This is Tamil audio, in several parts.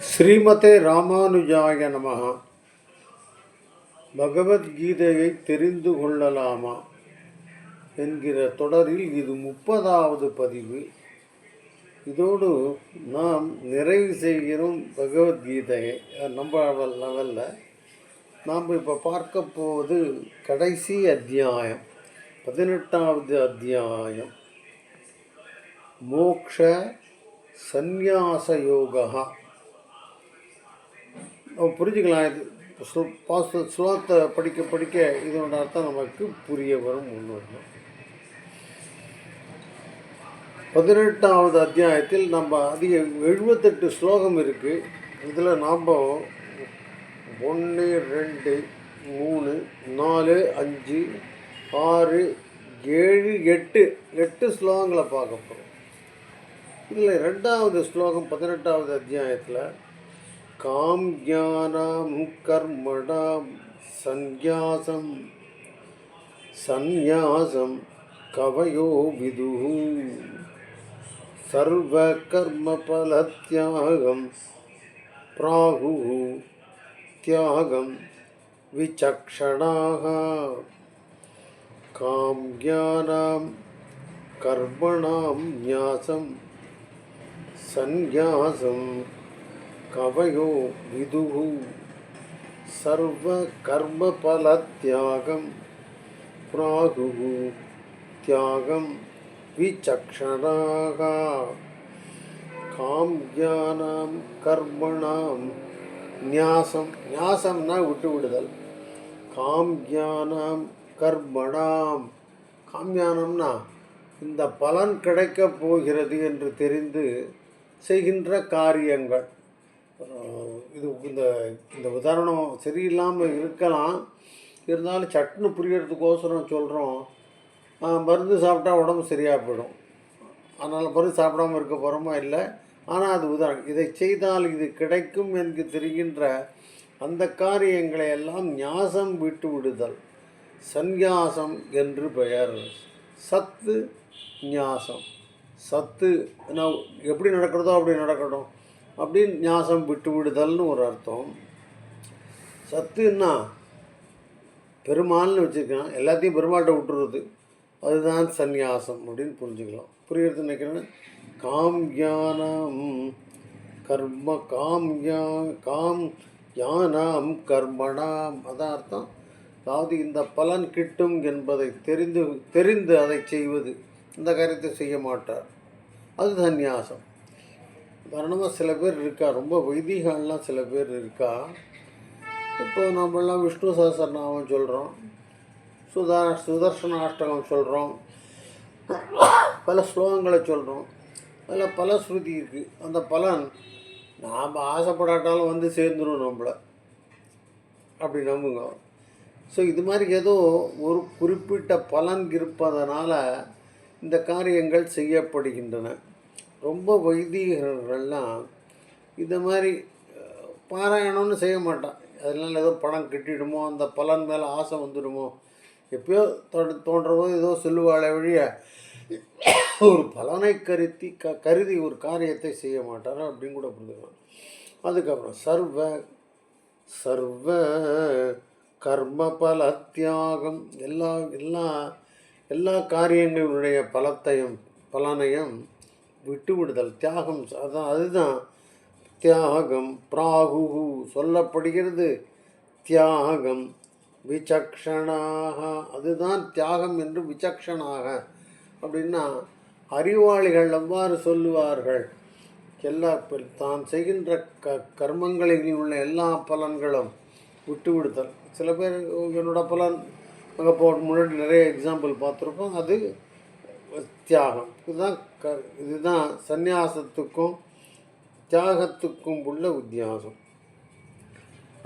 ஸ்ரீமதே ராமானுஜாய நமகா பகவத்கீதையை தெரிந்து கொள்ளலாமா என்கிற தொடரில் இது முப்பதாவது பதிவு. இதோடு நாம் நிறைவு செய்கிறோம் பகவத்கீதையை. அஹ் நம்ம லெவலில் நாம் இப்போ பார்க்க போவது கடைசி அத்தியாயம் பதினெட்டாவது அத்தியாயம். மோக்ஷ சந்நியாச யோகா புரிஞ்சுக்கலாம். இது ஸ்லோ பாச ஸ்லோகத்தை படிக்க படிக்க இதனோட அர்த்தம் நமக்கு புரிய வரும் முன்னோர்கள் பதினெட்டாவது அத்தியாயத்தில் நம்ம அதிக எழுபத்தெட்டு ஸ்லோகம் இருக்குது இதில் நாம் ஒன்று ரெண்டு மூணு நாலு அஞ்சு ஆறு ஏழு எட்டு எட்டு ஸ்லோகங்களை பார்க்க போகிறோம் இதில் ரெண்டாவது ஸ்லோகம் பதினெட்டாவது அத்தியாயத்தில் काम ज्ञानां कर्मणां संन्यासं संन्यासं कवयो विदुः। सर्वकर्मफलत्यागं प्राहुः त्यागं विचक्षणाः। काम्यानां कर्मणां न्यासं संन्यासं கவயோ விதுகு சர்வ கர்ம பல தியாகம் பிராகு தியாகம் விச்சக்ஷராக காம்யானாம் கர்மணாம் நியாசம் நியாசம்னா விட்டு விடுதல் காம்யானாம் கர்மணாம். காம்யானம்னா இந்த பலன் கிடைக்கப் போகிறது என்று தெரிந்து செய்கின்ற காரியங்கள். இது இந்த இந்த உதாரணம் சரியில்லாமல் இருக்கலாம். இருந்தாலும் சட்னு புரியறதுக்கோசரம் சொல்கிறோம் மருந்து சாப்பிட்டா உடம்பு சரியாக போயிடும். அதனால் மருந்து சாப்பிடாம இருக்க போகிறோமா இல்லை? ஆனால் அது உதாரணம். இதை செய்தால் இது கிடைக்கும் என்று தெரிகின்ற அந்த காரியங்களை எல்லாம் ஞாசம் விட்டு விடுதல். சந்நியாசம் என்று பெயர். சத்து ஞாசம். சத்து நான் எப்படி நடக்கிறதோ அப்படி நடக்கட்டும். அப்படின்னு ஞாசம் விட்டு விடுதல்னு ஒரு அர்த்தம். சத்துன்னா பெருமாள்னு வச்சுருக்கான். எல்லாத்தையும் பெருமாட்டை விட்டுறது. அதுதான் சந்நியாசம் அப்படின்னு புரிஞ்சுக்கலாம். புரியுறது நினைக்கிறேன். காம் ஞானம் கர்ம காம் யா காம் யானாம் கர்மணாம் அதான் அர்த்தம். அதாவது இந்த பலன் கிட்டும் என்பதை தெரிந்து தெரிந்து அதை செய்வது. இந்த காரியத்தை செய்ய மாட்டார். அது சந்நியாசம். மரணமாக சில பேர் இருக்கா? ரொம்ப வைதிகம்லாம் சில பேர் இருக்கா? இப்போ நம்மளாம் விஷ்ணு சகசரநாமம் சொல்கிறோம் சுதா சுதர்சன அஷ்டகம் சொல்கிறோம் பல ஸ்லோகங்களை சொல்கிறோம் அதில் பல ஸ்ருதி இருக்குது அந்த பலன் நாம் ஆசைப்படாட்டாலும் வந்து சேர்ந்துடும் நம்மளை. அப்படி நம்புங்க. ஸோ இது மாதிரி ஏதோ ஒரு குறிப்பிட்ட பலன் இருப்பதனால் இந்த காரியங்கள் செய்யப்படுகின்றன. ரொம்ப வைதிகர்கள்லாம் இந்த மாதிரி பாராயணம்னு செய்ய மாட்டான். அதனால் ஏதோ பணம் கிட்டிடுமோ அந்த பலன் மேலே ஆசை வந்துடுமோ எப்பயோ தோ தோன்ற போது ஏதோ சொல்லுவாளை வழிய ஒரு பலனை கருத்தி க கருதி ஒரு காரியத்தை செய்ய மாட்டார் அப்படின்னு கூட புரிஞ்சுக்கலாம். அதுக்கப்புறம் சர்வ சர்வ கர்ம பல தியாகம் எல்லா எல்லா எல்லா காரியங்களுடைய பலத்தையும் பலனையும் விட்டு விடுதல் தியாகம் அதான் அதுதான். தியாகம் பிராகு சொல்லப்படுகிறது. தியாகம் விசக்ஷணாக அதுதான் தியாகம் என்று விசக்ஷணாக அப்படின்னா அறிவாளிகள் எவ்வாறு சொல்லுவார்கள். எல்லா தான் செய்கின்ற க கர்மங்களில் உள்ள எல்லா பலன்களும் விட்டு விடுதல் சில பேர் என்னோட பலன் அங்கே போ முன்னாடி நிறைய எக்ஸாம்பிள் பார்த்துருப்போம். அது தியாகம். இதுதான் க இதுதான் சந்நியாசத்துக்கும் தியாகத்துக்கும் உள்ள வித்தியாசம்.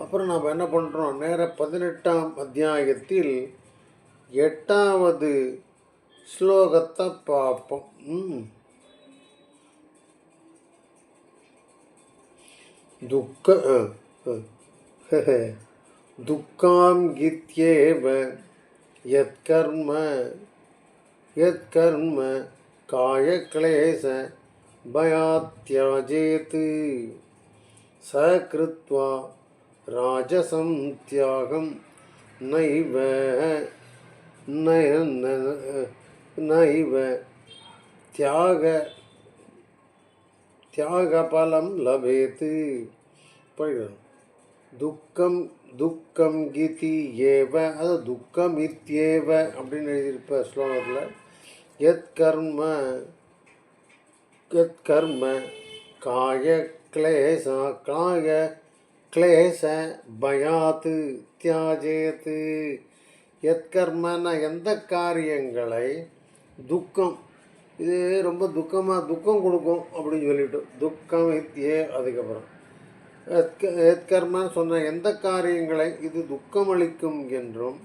அப்புறம் நாம் என்ன பண்ணுறோம் நேர பதினெட்டாம் அத்தியாயத்தில் எட்டாவது ஸ்லோகத்தை பார்ப்போம். துக்க துக்காம் கித்யேவ யத்கர்ம யத்கர்ம காயக்லேச பயாத்யாஜேத் ச கிருத்வா ராஜசம் தியாகம் நைவ நய- ந- நைவ தியாக தியாகபலம் லபேத்து. படிக்கணும். துக்கம் துக்கம் கீதி ஏவ அது துக்கம் இத்தியேவ அப்படின்னு எழுதியிருப்ப ஸ்லோகத்தில் எத் கர்ம எத் கர்ம காய கிளேசா காய கிளேச பயாது தியாஜேத்து. எத்கர்மன எந்த காரியங்களை? துக்கம். இது ரொம்ப துக்கமாக துக்கம் கொடுக்கும் அப்படின்னு சொல்லிவிட்டு துக்கம் ஏ அதுக்கப்புறம். எத்கர்மன்னு சொன்ன எந்த காரியங்களை இது துக்கம் அளிக்கும் என்றும்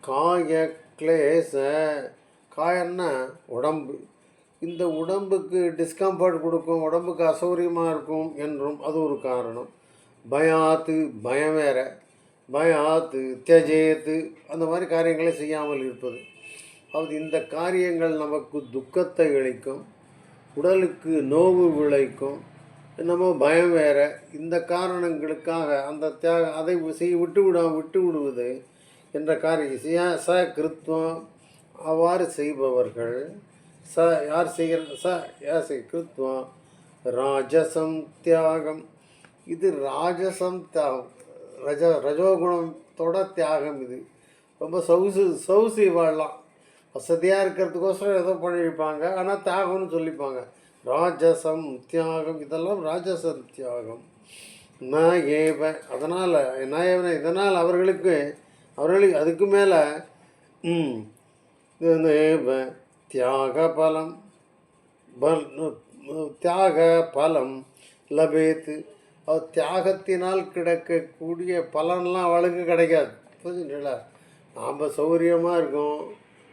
காய கிளேச காயன்னா உடம்பு. இந்த உடம்புக்கு டிஸ்கம்ஃபர்ட் கொடுக்கும் உடம்புக்கு அசௌகரியமாக இருக்கும் என்றும் அது ஒரு காரணம். பயாத்து பயம் வேற. பயாத்து தியஜேத்து அந்த மாதிரி காரியங்களை செய்யாமல் இருப்பது. அது இந்த காரியங்கள் நமக்கு துக்கத்தை இழைக்கும் உடலுக்கு நோவு விளைக்கும் நம்ம பயம் வேற. இந்த காரணங்களுக்காக அந்த தியாக அதை செய்ய விட்டு விடாமல் விட்டு விடுவது என்ற காரியம். சியா ச கிருத்வம் அவ்வாறு செய்பவர்கள் ச யார் செய்கிற ச யார் செய் கிருத்வா ராஜசம் தியாகம். இது ராஜசம் தியாகம் ரஜ ரஜோகுணத்தோட தியாகம் இது. ரொம்ப சவுசு சவுசி வாழலாம் வசதியாக இருக்கிறதுக்கோசரம் ஏதோ பண்ணியிருப்பாங்க ஆனால் தியாகம்னு சொல்லிப்பாங்க. ராஜசம் தியாகம் இதெல்லாம் ராஜசம் தியாகம். ந ஏவ. அதனால் ந ஏவன இதனால் அவர்களுக்கு அவர்களுக்கு அதுக்கு மேலே தேவ ஏவ தியாக பலம் தியாக பலம் லபேத்து அது தியாகத்தினால் கிடைக்கக்கூடிய பலன்லாம் அவளுக்கு கிடைக்காது புரிஞ்சுங்களா நாம் சௌகரியமாக இருக்கும்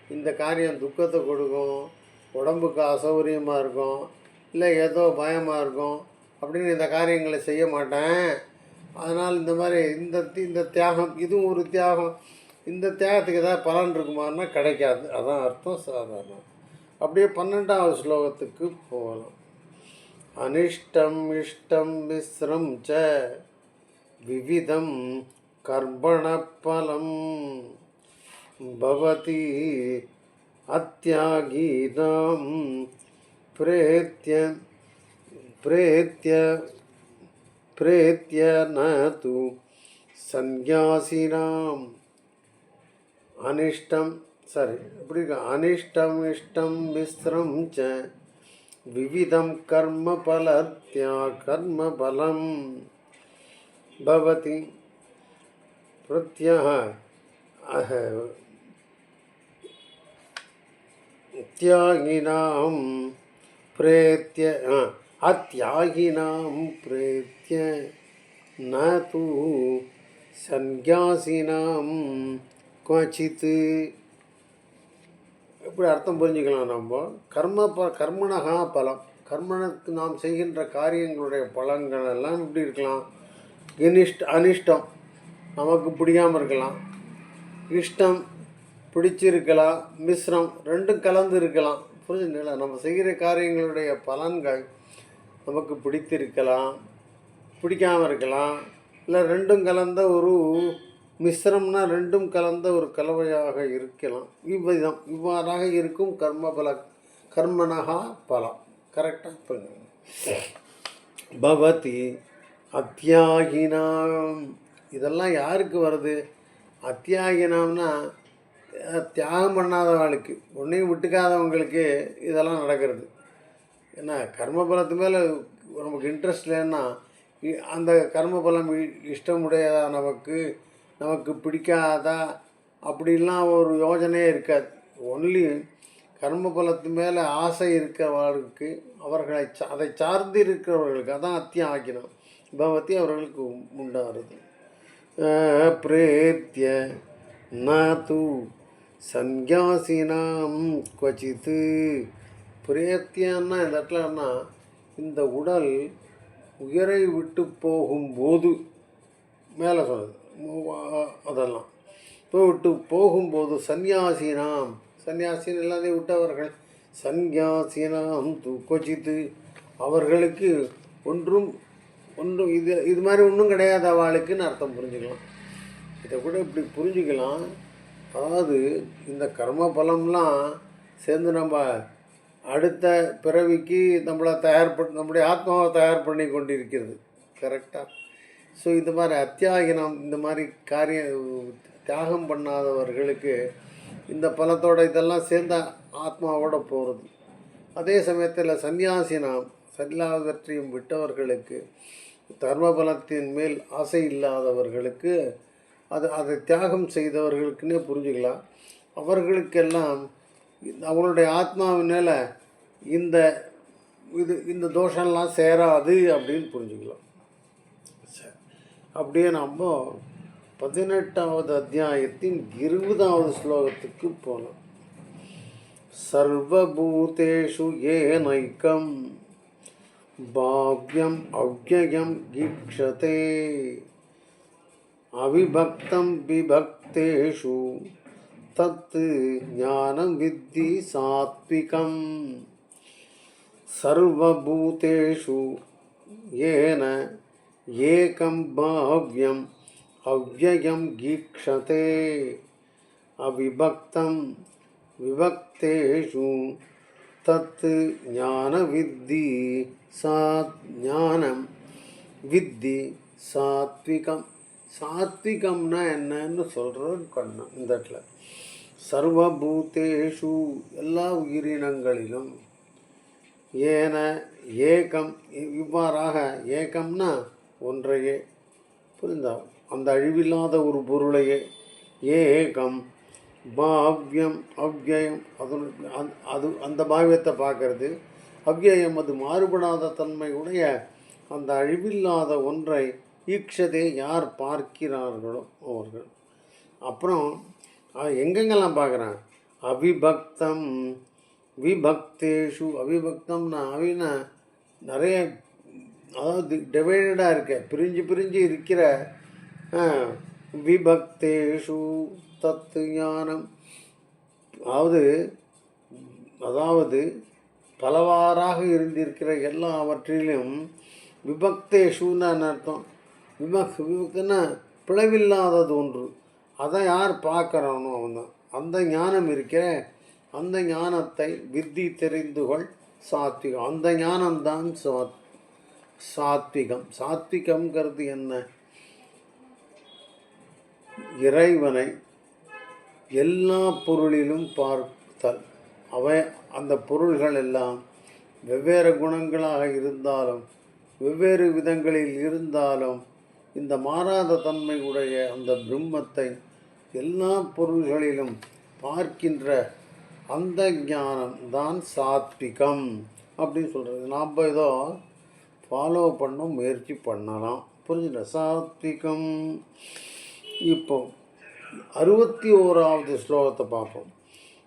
இந்த காரியம் துக்கத்தை கொடுக்கும் உடம்புக்கு அசௌகரியமாக இருக்கும் இல்லை ஏதோ பயமாக இருக்கும் அப்படின்னு இந்த காரியங்களை செய்ய மாட்டேன் அதனால் இந்த மாதிரி இந்த தி- இந்த தியாகம் இதுவும் ஒரு தியாகம் இந்த தியாகத்துக்கு ஏதாவது பலன் இருக்குமானா கிடைக்காது. அதான் அர்த்தம் சாதாரணம். அப்படியே பன்னெண்டாவது ஸ்லோகத்துக்கு போகலாம். அனிஷ்டம் இஷ்டம் மிஸ்ரம் ச விவிதம் கர்ப்பணப்பலம் பவதி அத்தியாகீனாம் பிரேத்ய பிரேத்ய பிரேத்ய ந து சந்நியாசினாம். अनिष्टम सॉरी इपड़ी अनिष्टम् इष्टं च विविधं कर्म कर्मफलं भवति प्रत्ययः त्यागिनां प्रेत्य अत्यागिनां प्रेत्य न तो सन्यासिनां கிவச்சித்து எப்படி அர்த்தம் புரிஞ்சுக்கலாம் நம்ம? கர்ம ப கர்மனகா பலம். கர்மனுக்கு நாம் செய்கின்ற காரியங்களுடைய பலன்கள் எல்லாம் எப்படி இருக்கலாம்? இனிஷ்ட அனிஷ்டம். நமக்கு பிடிக்காமல் இருக்கலாம். இஷ்டம் பிடிச்சிருக்கலாம். மிஸ்ரம் ரெண்டும் கலந்து இருக்கலாம். புரிஞ்சுங்களா நம்ம செய்கிற காரியங்களுடைய பலன்கள் நமக்கு பிடித்திருக்கலாம். பிடிக்காமல் இருக்கலாம். இல்லை ரெண்டும் கலந்த ஒரு மிஸ்ரம்னா ரெண்டும் கலந்த ஒரு கலவையாக இருக்கலாம். இவ்விதம் இவ்வாறாக இருக்கும் கர்ம பல கர்மனகா பலம். கரெக்டாக பவதி அத்தியாகினாம். இதெல்லாம் யாருக்கு வருது? அத்தியாகினாம்னா தியாகம் பண்ணாதவங்களுக்கு ஒன்றையும் விட்டுக்காதவங்களுக்கு இதெல்லாம் நடக்கிறது. என்ன கர்மபலத்து மேலே நமக்கு இன்ட்ரெஸ்ட் இல்லைன்னா அந்த கர்மபலம் இஷ்டமுடையதா நமக்கு நமக்கு பிடிக்காதா? அப்படிலாம் ஒரு யோஜனையே இருக்காது. ஒன்லி கர்ம பலத்து மேலே ஆசை இருக்கிறவர்களுக்கு அவர்களை சா- அதை சார்ந்து இருக்கிறவர்களுக்கு அதான் அத்தியாகினம். பவதி அவர்களுக்கு உண்டாகிறது பிரேத்திய பிரேத்ய ந தூ பிரேத்தியன்னா இந்த இடத்துலன்னா இந்த உடல் உயிரை விட்டு போகும்போது மேலே சொன்னது. அதெல்லாம். போய்விட்டு விட்டு போகும்போது சந்நியாசினாம். சந்நியாசின் எல்லாத்தையும் விட்டவர்கள். சந்நியாசினாம் து கொச்சித்து. அவர்களுக்கு ஒன்றும் ஒன்றும் இது இது மாதிரி ஒன்றும் கிடையாது அவளுக்குன்னு அர்த்தம் புரிஞ்சுக்கலாம். இதை கூட இப்படி புரிஞ்சுக்கலாம். அதாவது இந்த கர்ம பலம்லாம் சேர்ந்து நம்ம அடுத்த பிறவிக்கு நம்மளை தயார் பண்ண நம்முடைய ஆத்மாவை தயார் பண்ணி கொண்டிருக்கிறது. கரெக்டாக ஸோ இந்த மாதிரி அத்தியாகினம் இந்த மாதிரி காரியம் தியாகம் பண்ணாதவர்களுக்கு இந்த பலத்தோட இதெல்லாம் சேர்ந்த ஆத்மாவோட போகிறது அதே சமயத்தில் சந்நியாசினாம் எல்லாவற்றையும் விட்டவர்களுக்கு தர்ம பலத்தின் மேல் ஆசை இல்லாதவர்களுக்கு அது அதை தியாகம் செய்தவர்களுக்குன்னே புரிஞ்சுக்கலாம். அவர்களுக்கெல்லாம் அவங்களுடைய ஆத்மாவினால் இந்த இது இந்த தோஷம்லாம் சேராது அப்படின்னு புரிஞ்சுக்கலாம். அப்படியே நம்ம பதினெட்டாவது அத்தியாயத்தின் இருபதாவது ஸ்லோகத்துக்கு போகலாம் சர்வபூதேஷு ஏனைக்கம் பாவ்யம் அவ்வயம் ஈக்ஷதே அவிபக்தம் விபக்தேஷு தத்து ஞானம் வித்தி சாத்விகம். சர்வபூதேஷு ஏன ஏகம் பாவ்யம் அவ்வயம் ஈக்ஷதே அவிபக்தம் விபக்தேஷு தத்து ஞான வித்தி சாத் ஞானம். வித்தி சாத்விகம். சாத்விகம்னா என்னன்னு சொல்கிறது கண்ணம் இந்த இடத்துல. சர்வபூதேஷு எல்லா உயிரினங்களிலும் ஏன ஏகம் இவ்வாறாக ஏகம்னா ஒன்றையே புரிந்தா அந்த அழிவில்லாத ஒரு பொருளையே ஏகம் பாவ்யம் அவ்யயம் அது அது அந்த பாவியத்தை பார்க்கறது. அவ்யயம் அது மாறுபடாத தன்மை உடைய அந்த அழிவில்லாத ஒன்றை ஈக்ஷதே யார் பார்க்கிறார்களோ அவர்கள். அப்புறம் எங்கெங்கெல்லாம் பார்க்குறான் அவிபக்தம் விபக்தேஷு அவிபக்தம்னா அவினா நிறைய அதாவது டிவைடடாக இருக்க. பிரிஞ்சு பிரிஞ்சு இருக்கிற விபக்தேஷு தத்து ஞானம். அதாவது அதாவது பலவாறாக இருந்திருக்கிற எல்லாவற்றிலும் விபக்தேஷுன்னு அர்த்தம்? விபக் விபக்துன்னா பிளவில்லாதது ஒன்று. அதை யார் பார்க்குறானோ அவன் தான் அந்த ஞானம் இருக்கிற அந்த ஞானத்தை வித்தி தெரிந்து கொள் சாத்விகம் அந்த ஞானம்தான் சாத் சாத்விகம். சாத்விகம்ங்கிறது என்ன? இறைவனை எல்லா பொருளிலும் பார்த்தல் அவை அந்த பொருள்கள் எல்லாம் வெவ்வேறு குணங்களாக இருந்தாலும் வெவ்வேறு விதங்களில் இருந்தாலும் இந்த மாறாத தன்மை உடைய அந்த பிரம்மத்தை எல்லா பொருள்களிலும் பார்க்கின்ற அந்த ஞானம் தான் சாத்விகம் அப்படின்னு சொல்கிறது நாம் ஏதோ ஃபாலோ பண்ண முயற்சி பண்ணலாம். புரிஞ்சுல சாத்விகம். இப்போ அறுபத்தி ஓராவது ஸ்லோகத்தை பார்ப்போம்.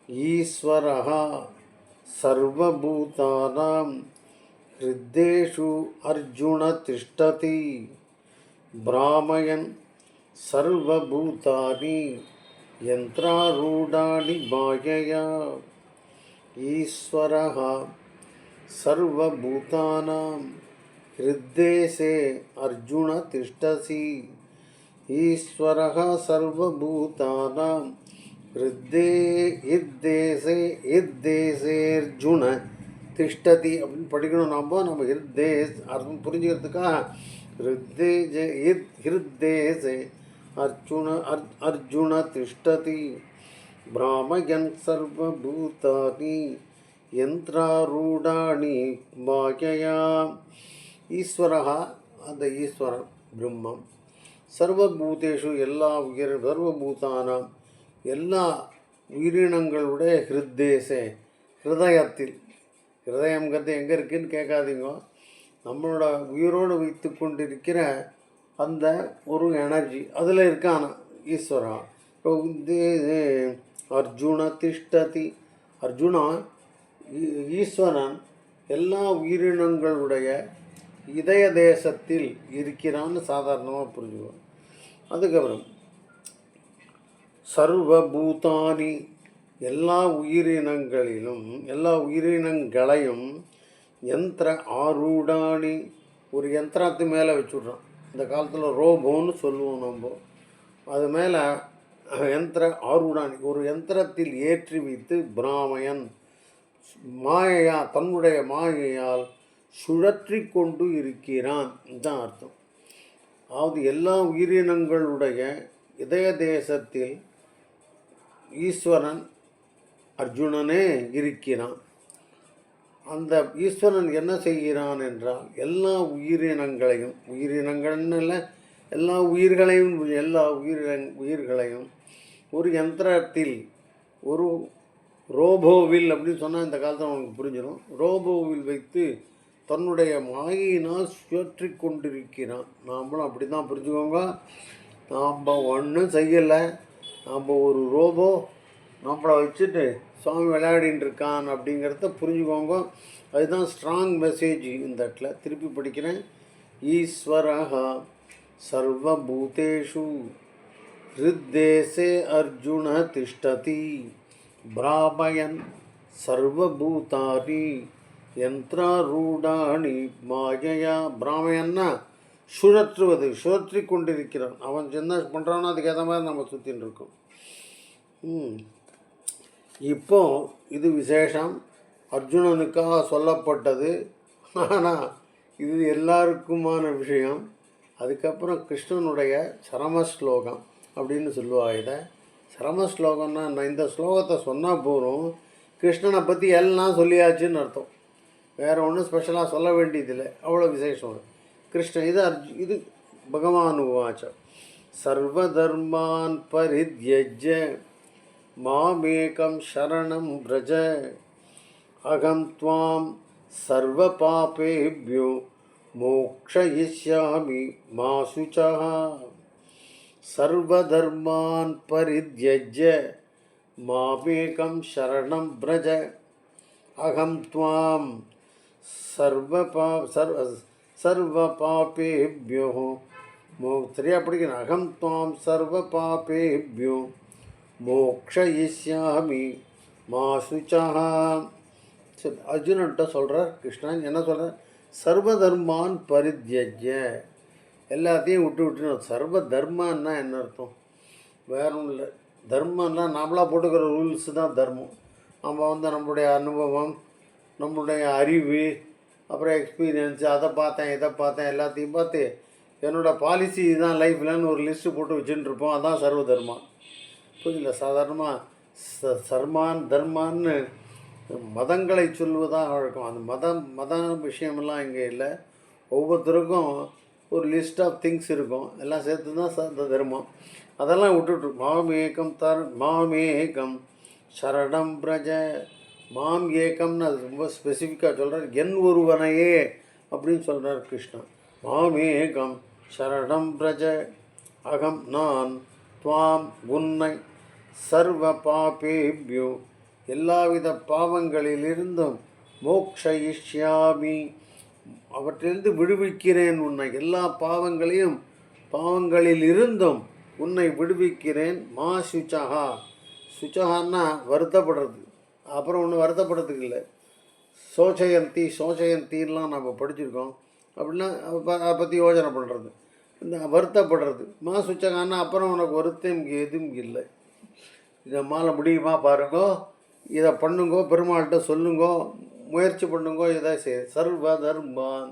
ஈஸ்வரா சர்வபூதானாம் ஹிருத்தேஷு அர்ஜுன திஷ்டதி. பிராமயன் சர்வபூதானி யந்திராரூடாணி மாயையா. ஈஸ்வரா சர்வபூதானாம் सर्वभूतानां हृद्देशे अर्जुन तिष्ठसि ईश्वरः सर्वभूतानां ஹிருத்தே இத்தேசே இத்தேசேர்ஜுன திஷ்டதி அப்படின்னு படிக்கணும் நம்ம நம்ம ஹிருத்தேஸ் அர்த்தம் புரிஞ்சுக்கிறதுக்காக ஹிருத்தேஜே இத் ஹிருத்தேசே அர்ஜுன அர் அர்ஜுன திஷ்டதி பிராமயன் சர்வபூதானி யந்திராரூடாணி மாயையா ஈஸ்வரகா அந்த ஈஸ்வரன் பிரம்மம். சர்வபூதேஷு எல்லா உயிர் சர்வபூதானாம் எல்லா உயிரினங்களுடைய ஹிருத்தேசே ஹிருதயத்தில். ஹிருதயங்கிறது எங்கே இருக்குன்னு கேட்காதீங்க. நம்மளோட உயிரோடு வைத்து கொண்டிருக்கிற அந்த ஒரு எனர்ஜி அதில் இருக்கான ஈஸ்வரா. இப்போ இது அர்ஜுன திஷ்டதி. அர்ஜுனா ஈஸ்வரன் எல்லா உயிரினங்களுடைய இதய தேசத்தில் இருக்கிறான்னு சாதாரணமாக புரிஞ்சுக்குவோம் அதுக்கப்புறம் சர்வபூதானி எல்லா உயிரினங்களிலும் எல்லா உயிரினங்களையும் யந்திர ஆரூடாணி ஒரு யந்திரத்து மேலே வச்சுட்றோம் இந்த காலத்தில் ரோபோன்னு சொல்லுவோம் நம்ம. அது மேலே யந்திர ஆரூடானி ஒரு யந்திரத்தில் ஏற்றி வைத்து பிராமயன் மாயையா தன்னுடைய மாயையால் சுழற்றி கொண்டு இருக்கிறான். இதுதான் அர்த்தம். அதாவது எல்லா உயிரினங்களுடைய இதய தேசத்தில் ஈஸ்வரன் அர்ஜுனனே இருக்கிறான். அந்த ஈஸ்வரன் என்ன செய்கிறான் என்றால் எல்லா உயிரினங்களையும் உயிரினங்கள்னு இல்லை எல்லா உயிர்களையும் எல்லா உயிர் உயிர்களையும் ஒரு யந்திரத்தில் ஒரு ரோபோவில் அப்படின்னு சொன்னால் இந்த காலத்தில் அவனுக்கு புரிஞ்சிடும் ரோபோவில் வைத்து தன்னுடைய மாயினால் சுற்றி கொண்டிருக்கிறான். நாமளும் அப்படி தான் புரிஞ்சுக்கோங்க. நாம் ஒன்றும் செய்யலை. நாம் ஒரு ரோபோ நம்மளை வச்சுட்டு சுவாமி விளையாடின்னு இருக்கான் அப்படிங்கிறத புரிஞ்சுக்கோங்க. அதுதான் ஸ்ட்ராங் மெசேஜ் இந்த இடத்துல. திருப்பி படிக்கிறேன். ஈஸ்வரஹா சர்வபூதேஷு ஹிருத்தேசே அர்ஜுன திஷ்டதி. பிராமயன் சர்வபூதாரி. யந்திராரூடாணி மாயையா பிராமையன்னா சுழற்றுவது சுழற்றி கொண்டிருக்கிறான். அவன் என்ன பண்ணுறானோ அதுக்கேற்ற மாதிரி நம்ம சுற்றின்னு இருக்கோம். இப்போ இது விசேஷம். அர்ஜுனனுக்காக சொல்லப்பட்டது. ஆனால் இது எல்லாருக்குமான விஷயம். அதுக்கப்புறம் கிருஷ்ணனுடைய சரம ஸ்லோகம் அப்படின்னு சொல்லுவா இதை. சரம ஸ்லோகம்னா நான் இந்த ஸ்லோகத்தை சொன்னால் போகிறோம் கிருஷ்ணனை பற்றி எல்லாம் சொல்லியாச்சுன்னு அர்த்தம். வேறு ஒன்றும் ஸ்பெஷலாக சொல்ல வேண்டியதில்லை. அவ்வளோ விசேஷம் அது. கிருஷ்ண இது அர்ஜு இது பகவான் உவாச்ச சர்வதர்மான் பரித்யஜ மாமேகம் சரணம் பிரஜ அகம் துவாம் சர்வ பாபேபியோ மோக்ஷயிஷ்யாமி மா சுச்சः சர்வதர்மான் பரித்யஜ்ய மாமேகம் சரணம் பிரஜ அகம் துவாம் சர்வபா சர்வ பாபேபியோ மோ சரியா படிக்கணும். அகம் துவாம் சர்வபாபேபியோ. மோக்ஷயிஷ்யாமி மா சுச்சா சரி அர்ஜுனன்ட்ட சொல்கிறார் கிருஷ்ணன் என்ன சொல்கிறார் சர்வதர்மான் பரித்யஜ்ய. எல்லாத்தையும் விட்டு விட்டு சர்வ தர்மன்னா என்ன அர்த்தம்? வேற ஒன்றும் இல்லை. தர்மம்னா நாமளாக போட்டுக்கிற ரூல்ஸ் தான் தர்மம். நம்ம வந்து நம்மளுடைய அனுபவம் நம்மளுடைய அறிவு அப்புறம் எக்ஸ்பீரியன்ஸ் அதை பார்த்தேன் இதை பார்த்தேன் எல்லாத்தையும் பார்த்து என்னோட பாலிசி இதுதான் லைஃப்லன்னு ஒரு லிஸ்ட்டு போட்டு வச்சுட்டு இருப்போம் அதான் சர்வ தர்மம் புரியல சாதாரணமாக ச சர்மான் தர்மான்னு மதங்களை சொல்வதாக வழக்கம் அந்த மதம் மத விஷயமெல்லாம் இங்கே இல்லை. ஒவ்வொருத்தருக்கும் ஒரு லிஸ்ட் ஆஃப் திங்ஸ் இருக்கும். எல்லாம் சேர்த்து தான் ச- தர்மம். அதெல்லாம் விட்டுட்டு மாமேகம் தர் மாமேகம் சரணம் பிரஜ மாம் ஏகம்னு அது ரொம்ப ஸ்பெசிஃபிக்காக சொல்கிறார் என் ஒருவனையே அப்படின்னு சொல்கிறார் கிருஷ்ணன். மாமேகம் சரணம் பிரஜ அகம் நான் துவாம் உன்னை சர்வ பாபேபியோ. எல்லாவித பாவங்களிலிருந்தும் மோக்ஷ இஷ்யாமி. அவற்றிலிருந்து விடுவிக்கிறேன் உன்னை. எல்லா பாவங்களையும் பாவங்களிலிருந்தும் உன்னை விடுவிக்கிறேன். மா சுச்சகா சுச்சகான்னா வருத்தப்படுறது. அப்புறம் ஒன்றும் வருத்தப்படுறதுக்கு இல்லை. சோச்சயந்தி சோச்சயந்தின்லாம் நம்ம படிச்சிருக்கோம். அப்படின்னா அதை பற்றி யோசனை பண்ணுறது இந்த வருத்தப்படுறது. மா சுச்சகான்னா அப்புறம் உனக்கு வருத்தம் இங்கே எதுவும் இல்லை. இதை மாலை முடியுமா பாருங்கோ. இதை பண்ணுங்கோ பெருமாள்கிட்ட சொல்லுங்கோ. முயற்சி பண்ணுங்கோ இதை செய். சர்வ தர்மான்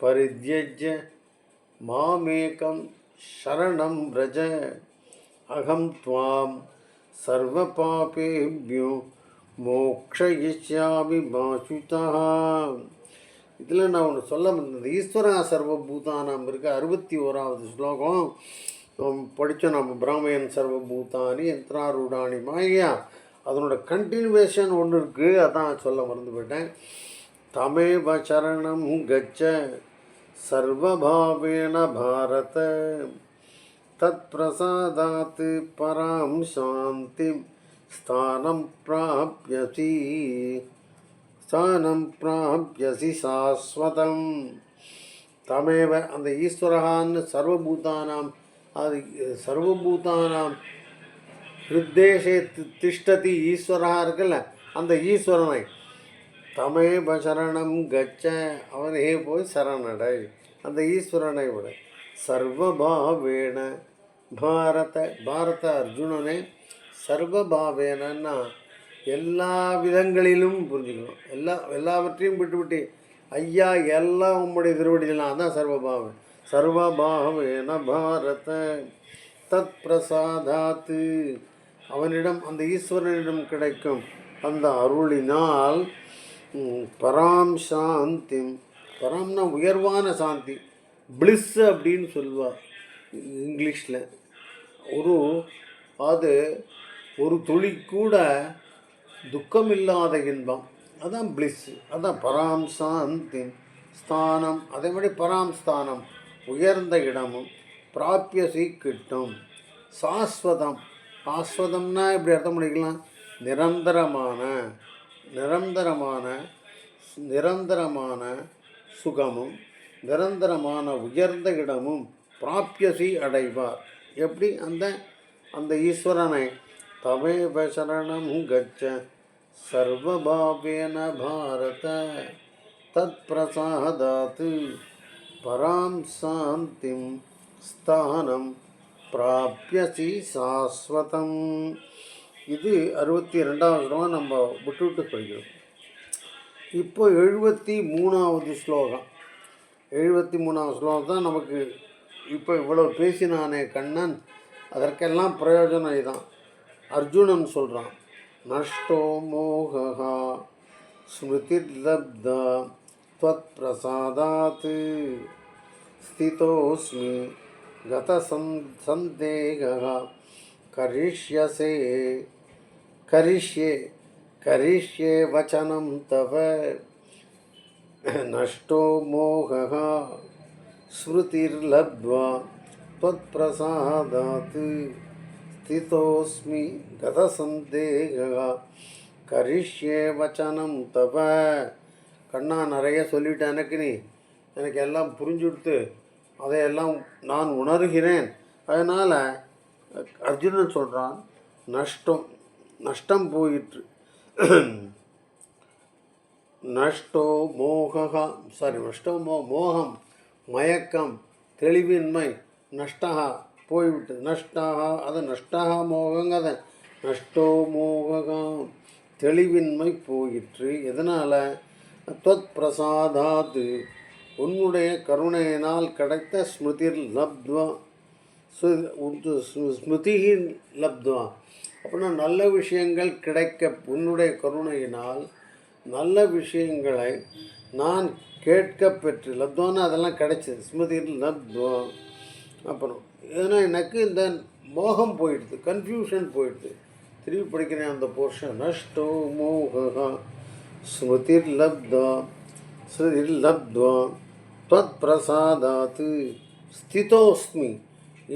பரித்யஜ மாமேகம் சரணம் ரஜ அகம் துவாம் சர்வ பாபேபியோ மோக்ஷயிஷ்யாமி மாசுதா இதில் நான் ஒன்று சொல்ல வந்தது. ஈஸ்வரா சர்வபூதானாம் இருக்க. அறுபத்தி ஓராவது ஸ்லோகம். படித்தோம் நம்ம பிராமயன் சர்வபூதானி யந்திராரூடானி மாயா. அதனோட கண்டினியூவேஷன் ஒன்று இருக்குது அதான் சொல்ல மறந்து போயிட்டேன். தமேவ சரணம் கச்ச சர்வபாவேன பாரத. தத் பிரசாதாத்து பராம் சாந்திம் ஸ்தானம் பிராப்யசி ஸ்தானம் பிராப்யசி சாஸ்வதம் தமேவ அந்த ஈஸ்வரகான்னு சர்வபூதானாம் அது சர்வபூதானாம் ஹிருத்தேஷே திஷ்டதி ஈஸ்வரா இருக்குல்ல அந்த ஈஸ்வரனை. தமேவ சரணம் கச்ச அவனே போய் சரணடை. அந்த ஈஸ்வரனை விட சர்வபாவேன பாரத பாரத அர்ஜுனனே சர்வபாவேனன்னா எல்லா விதங்களிலும் புரிஞ்சுக்கணும். எல்லா எல்லாவற்றையும் விட்டு விட்டு ஐயா எல்லாம் உம்முடைய திருவடிலாம் அதான் சர்வபாவம் சர்வபாவேன பாரத. தத் பிரசாதாத்து அவனிடம் அந்த ஈஸ்வரனிடம் கிடைக்கும் அந்த அருளினால் பராம் சாந்தி. பராம்னா உயர்வான சாந்தி. பிளிஸ் அப்படின்னு சொல்லுவார் இங்கிலீஷில். ஒரு அது ஒரு துளி கூட துக்கமில்லாத இன்பம். அதான் பிளிஸ்ஸு அதான் பராம் சாந்தி ஸ்தானம். அதே மாதிரி பராம் ஸ்தானம் உயர்ந்த இடமும் பிராப்பிய கிட்டும் சாஸ்வதம். சாஸ்வதம்னா இப்படி அர்த்தம் பண்ணிக்கலாம்? நிரந்தரமான நிரந்தரமான நிரந்தரமான சுகமும் நிரந்தரமான உயர்ந்த இடமும் பிராப்பியசி அடைவார். எப்படி? அந்த அந்த ஈஸ்வரனை தமேவ சரணம் கச்ச சர்வபாவேன பாரத தத் பிரசாதாத் பராம் சாந்திம் ஸ்தானம் பிராப்பியசி சாஸ்வதம் இது அறுபத்தி ரெண்டாவது ஸ்லோகம் நம்ம விட்டு விட்டு இப்போ எழுபத்தி மூணாவது ஸ்லோகம். எழுபத்தி மூணாவது ஸ்லோகம் தான் நமக்கு இப்போ இவ்வளோ பேசினானே கண்ணன். அதற்கெல்லாம் பிரயோஜனம் இதுதான். அர்ஜுனன் சொல்கிறான் நஷ்டோ மோகா ஸ்மிருதிர்லப்தா त्वत् प्रसादात् स्थितोऽस्मि गतसन् सन्देहः करिष्यसे करिष्ये करिष्ये वचनं तव नष्टो मोहः स्मृतिर्लब्ध्वा त्वत्प्रसादात् स्थितोऽस्मि गतसन्देहः கரிஷ்யே வச்சனம் தவ கண்ணா நிறைய சொல்லிட்டேன் எனக்கு நீ எனக்கு எல்லாம் புரிஞ்சுடுத்து அதையெல்லாம் நான் உணர்கிறேன் அதனால் அர்ஜுனன் சொல்கிறான் நஷ்டம் நஷ்டம் போயிற்று நஷ்டோ மோகா சாரி நஷ்டோ மோ மோகம் மயக்கம் தெளிவின்மை நஷ்டா போய்விட்டது. நஷ்டாகா அது மோகங்க அதை. நஷ்டோ மோகம் தெளிவின்மை போயிற்று. எதனால்? தொத் பிரசாதாது. உன்னுடைய கருணையினால் கிடைத்த ஸ்மிருதிர் லப்த்வா. சு- உந்து ஸ்மு- ஸ்மிருதியின் லப்த்வா. அப்படின்னா நல்ல விஷயங்கள் கிடைக்க உன்னுடைய கருணையினால் நல்ல விஷயங்களை நான் கேட்க பெற்று லப்துவான்னு அதெல்லாம் கிடைச்சது. ஸ்மிருதியில் லப்துவா. அப்புறம் இதனால் எனக்கு இந்த மோகம் போயிடுது கன்ஃபியூஷன் போயிடுது. திருப்பி படிக்கிறேன் அந்த போர்ஷன் நஷ்டோ மோகா ஸ்மிருதிர் லப்தா ஸ்மிருதிர் லப்துவா துவத் பிரசாதாத்து ஸ்திதோஸ்மி.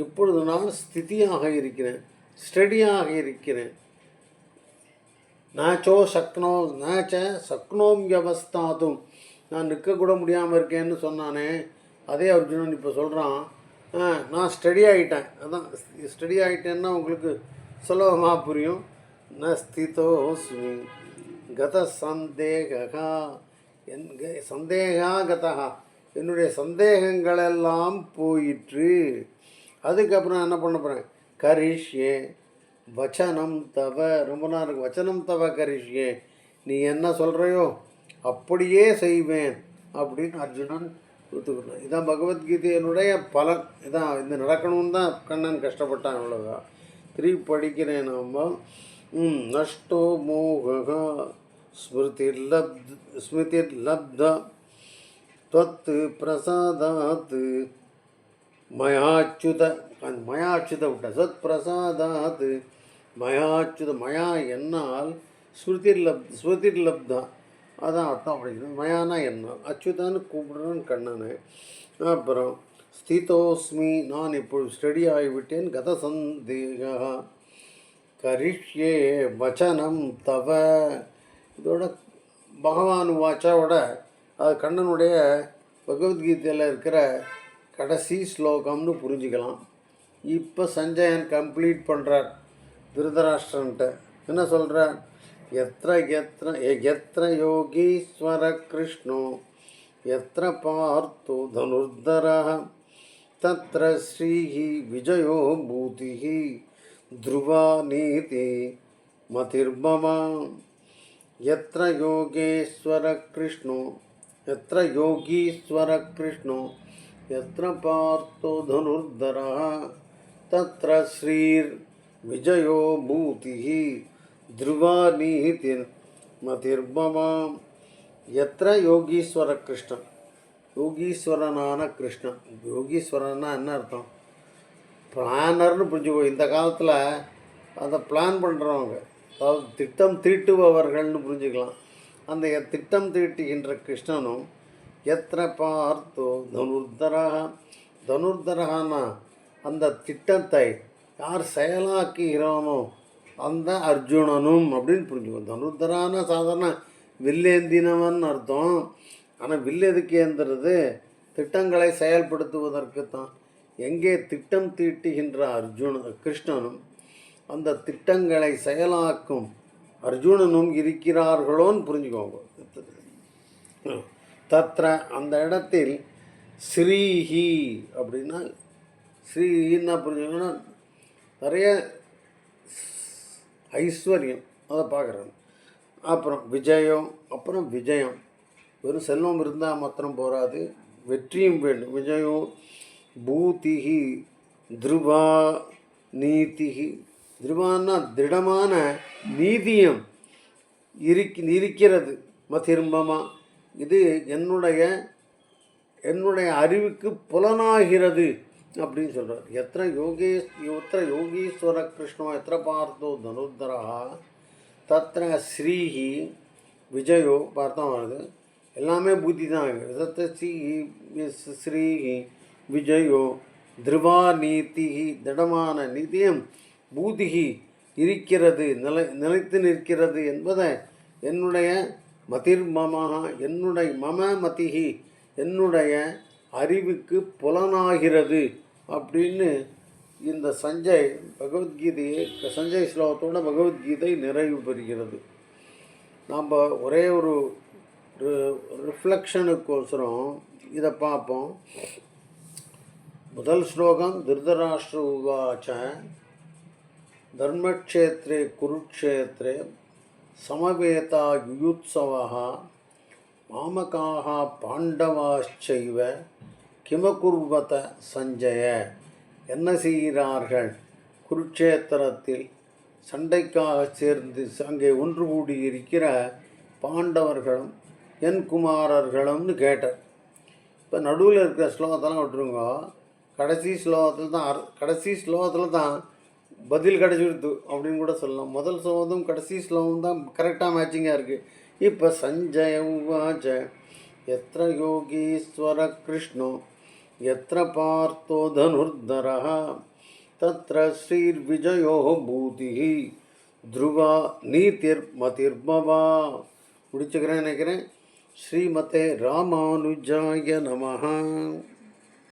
இப்பொழுது நான் ஸ்திதியாக இருக்கிறேன் ஸ்டடியாக இருக்கிறேன். நாச்சோ சக்னோ நாச்ச சக்னோம் வியவஸ்தாதும் நான் நிற்கக்கூட முடியாமல் இருக்கேன்னு சொன்னானே அதே அர்ஜுனன் இப்போ சொல்கிறான் நான் ஸ்டடி ஆகிட்டேன் அதான் ஸ்டடி ஆகிட்டேன்னா உங்களுக்கு சுலபமாக புரியும். ந ஸ்திதோஸ்மி கத சந்தேகா என் சந்தேகா கதா. என்னுடைய சந்தேகங்களெல்லாம் போயிற்று. அதுக்கப்புறம் என்ன பண்ண போகிறேன் கரிஷ்யே வச்சனம் தவ. ரொம்ப நாள் இருக்கு. வச்சனம் தவ கரிஷ்யே நீ என்ன சொல்கிறையோ அப்படியே செய்வேன். அப்படின்னு அர்ஜுனன் கொடுத்துக்கணும். இதான் பகவத்கீதையினுடைய பலன். இதான் இது நடக்கணும்னு தான் கண்ணன் கஷ்டப்பட்டான் இவ்வளோவா திருப்பி படிக்கிறேன் நாம் நஷ்டோ மோக ஸ்மிருதிர் லப் ஸ்மிருதிர் லப்த தொத்து பிரசாதாத்து மயாச்சுத அந்த மயாச்சுத விட்ட சத் பிரசாதாத்து மயாச்சுத மயா என்னால் ஸ்மிருதிர் லப் ஸ்மிருதிர் லப்தான் அதான் அர்த்தம் அப்படிங்கிறது மயானா என்ன? அச்சுதான்னு கூப்பிடுறேன் கண்ணனு. அப்புறம் ஸ்திதோஸ்மி நான் இப்பொழுது ஸ்டடி ஆகிவிட்டேன். கத சந்தேகா கரிஷ்யே வச்சனம் தவ. இதோட பகவான் வாச்சாவோட அது கண்ணனுடைய பகவத்கீதையில் இருக்கிற கடைசி ஸ்லோகம்னு புரிஞ்சுக்கலாம். இப்போ சஞ்சயன் கம்ப்ளீட் பண்ணுறார் திருதராஷ்டிரன்ட்ட. என்ன சொல்கிறார் ఎత్ర ఎత్ర ఎత్ర యోగీశ్వర కృష్ణో ఎత్ర పార్థు ధనుర్ధర తత్ర శ్రీ విజయో భూతి ధ్రువా నీతి మతిర్మమ ఎత్ర యోగేశ్వర కృష్ణో ఎత్ర యోగీశ్వర కృష్ణో ఎత్ర పార్థో ధనుర్ధర తత్ర శ్రీర్ విజయో భూతి திருவாநீதின் மதிர்மமாம் எத்திர யோகீஸ்வர கிருஷ்ணன் யோகீஸ்வரனான கிருஷ்ணன் யோகீஸ்வரன்னா என்ன அர்த்தம்? பிளானர்னு புரிஞ்சுக்கோ இந்த காலத்தில் அதை பிளான் பண்ணுறவங்க அதாவது திட்டம் தீட்டுபவர்கள்னு புரிஞ்சுக்கலாம். அந்த திட்டம் தீட்டுகின்ற கிருஷ்ணனும் எத்தனை பார்த்தோ தனுர்தரக தனுர்தரகானா அந்த திட்டத்தை யார் செயலாக்குகிறவனோ அந்த அர்ஜுனனும் அப்படின்னு புரிஞ்சுக்கோ. தனுர்தரான சாதாரண வில்லேந்தினவன் அர்த்தம். ஆனால் வில் திட்டங்களை செயல்படுத்துவதற்கு தான் எங்கே திட்டம் தீட்டுகின்ற அர்ஜுன கிருஷ்ணனும் அந்த திட்டங்களை செயலாக்கும் அர்ஜுனனும் இருக்கிறார்களோன்னு புரிஞ்சுக்கோங்க தத்ர அந்த இடத்தில் ஸ்ரீஹி அப்படின்னா ஸ்ரீஹின்னா புரிஞ்சுக்கணும்னா நிறைய ஐஸ்வர்யம். அதை பார்க்குறாங்க அப்புறம் விஜயம் அப்புறம் விஜயம். வெறும் செல்வம் இருந்தால் மாத்திரம் போராது வெற்றியும் வேண்டும். விஜயம் பூத்திகி த்ருவா நீதிகி துருவான்னா திருடமான நீதியம் இருக் இருக்கிறது. மதிர்மமா இது என்னுடைய என்னுடைய அறிவுக்கு புலனாகிறது. அப்படின்னு சொல்கிறார் எத்தனை யோகேஷ் எத்தனை யோகீஸ்வர கிருஷ்ணோ எத்தனை பார்த்தோ தனுர்தரா தத்திர ஸ்ரீஹி விஜயோ பார்த்தோம் வருது. எல்லாமே புத்தி தான் தத்த ஸ்ரீஹி ஸ்ரீஹி விஜயோ திருவா நீதிஹி திடமான நிதியம் பூதிகி இருக்கிறது நிலை நிலைத்து நிற்கிறது என்பதை என்னுடைய மதிர்மமாக என்னுடைய மம மதிகி என்னுடைய அறிவுக்கு புலனாகிறது அப்படின்னு இந்த சஞ்சய் பகவத்கீதையை சஞ்சய் ஸ்லோகத்தோட பகவத்கீதை நிறைவு பெறுகிறது. நாம் ஒரே ஒரு ரிஃப்ளெக்ஷனுக்கோசரம் இதை பார்ப்போம் முதல் ஸ்லோகம் திருதராஷ்டிர உவாச்ச தர்மக்ஷேத்திரே குருக்ஷேத்திரே சமவேதா யுயுத்சவா மாமகாக பாண்டவாச்சைவ கிமகுர்வத சஞ்சய. என்ன செய்கிறார்கள்? குருட்சேத்திரத்தில் சண்டைக்காக சேர்ந்து அங்கே ஒன்று கூடி இருக்கிற பாண்டவர்களும் என் குமாரர்களும்னு கேட்டார். இப்போ நடுவில் இருக்கிற ஸ்லோகத்தெல்லாம் விட்டுருங்க. கடைசி ஸ்லோகத்தில் தான் அர் கடைசி ஸ்லோகத்தில் தான் பதில் கிடச்சிடுது அப்படின்னு கூட சொல்லலாம். முதல் ஸ்லோகத்தும் கடைசி ஸ்லோகம் தான் கரெக்டாக மேட்சிங்காக இருக்குது ಇಪ್ಪ ಸಂಜಯ ಉಚ ಯತ್ರ ಯೋಗೀಶ್ವರ ಕೃಷ್ಣೋ ಯತ್ರ ಪಾರ್ಥೋ ಧನುರ್ಧರ ತತ್ರ ಶ್ರೀರ್ವಿಜಯೋ ಭೂತಿ ಧ್ರುವ ನೀತಿರ್ಮತಿರ್ಭವ முடிச்சுக்கிறேன் நினைக்கிறேன் ஸ்ரீமதே ராமானுஜாய நமஹா